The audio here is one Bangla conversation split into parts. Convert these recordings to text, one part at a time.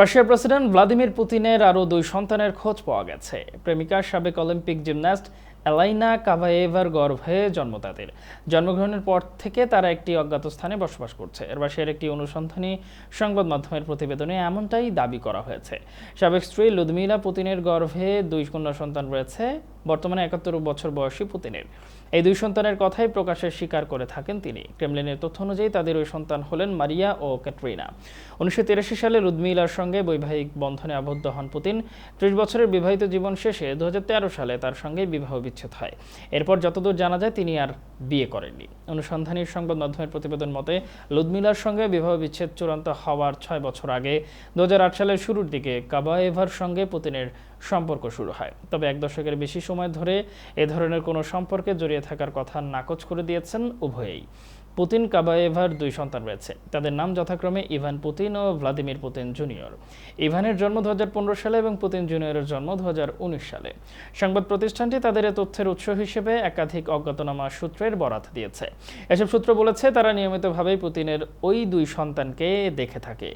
রাশিয়ার প্রেসিডেন্ট ভ্লাদিমির পুতিনের আরও দুই সন্তানের খোঁজ পাওয়া গেছে। প্রেমিকা সাবেক অলিম্পিক জিমন্যাস্ট এলাইনা কাভায়েভার গর্ভে জন্ম তাদের। জন্মগ্রহণের পর থেকে তারা একটি অজ্ঞাত স্থানে বসবাস করছে। রাশিয়ার একটি অনুসন্ধানী সংবাদ মাধ্যমের প্রতিবেদনে এমনটাই দাবি করা হয়েছে। সাবেক স্ত্রী লুদমিলা পুতিনের গর্ভে দুই কন্যা সন্তান রয়েছে। বর্তমানে একাত্তর বছর বয়সী পুতিনের। এই দুই সন্তানের কথাই প্রকাশের স্বীকার করে থাকেন তিনি। ক্রেমলিনের তথ্য অনুযায়ী তাদের ওই সন্তান হলেন মারিয়া ও ক্যাটরিনা। উনিশশো তিরাশি সালে রুদমিলার সঙ্গে বৈবাহিক বন্ধনে আবদ্ধ হন পুতিন। ত্রিশ বছরের বিবাহিত জীবন শেষে দু হাজার তেরো সালে তার সঙ্গে বিবাহ বিচ্ছেদ হয়। এরপর যতদূর জানা যায়, তিনি আর বিয়ে করেননি। অনুসন্ধানী সংবাদ মাধ্যমের প্রতিবেদন মতে লুদমিলার সঙ্গে বিবাহ বিচ্ছেদ চূড়ান্ত হওয়ার ছয় বছর আগে দু হাজার আট সালের শুরুর দিকে কাবায়েভার সঙ্গে পুতিনের সম্পর্ক শুরু হয়। তবে এক দশকের বেশি সময় ধরে এ ধরনের কোনো সম্পর্কে জড়িয়ে থাকার কথা নাকচ করে দিয়েছেন উভয়েই। পুতিন, কাবায়েভার দুই সন্তান রয়েছে। তাদের নাম যথাক্রমে ইভান পুতিন ও ভ্লাদিমির পুতিন জুনিয়র। ইভানের জন্ম দু সালে এবং পুতিন জুনিয়রের জন্ম দু সালে। সংবাদ প্রতিষ্ঠানটি তাদের তথ্যের উৎস হিসেবে একাধিক অজ্ঞাতনামা সূত্রের বরাত দিয়েছে। এসব সূত্র বলেছে, তারা নিয়মিতভাবেই পুতিনের ওই দুই সন্তানকে দেখে থাকে।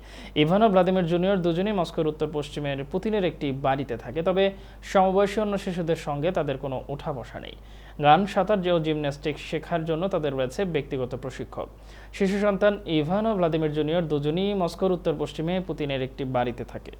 ইভান ও ভ্লাদিমির জুনিয়র দুজনেই মস্কোর উত্তর পশ্চিমের পুতিনের একটি বাড়িতে থাকে, তবে সমবয়সী অন্য শিশুদের সঙ্গে তাদের কোনো ওঠা বসা নেই। গান, সাঁতার ও জিমন্যাস্টিক্স শেখার জন্য তাদের রয়েছে ব্যক্তিগত প্রশিক্ষক। শিশু সন্তান ইভান ও ভ্লাদিমির জুনিয়র দুজনই মস্কোর উত্তর পশ্চিমে পুতিনের একটি বাড়িতে থাকে।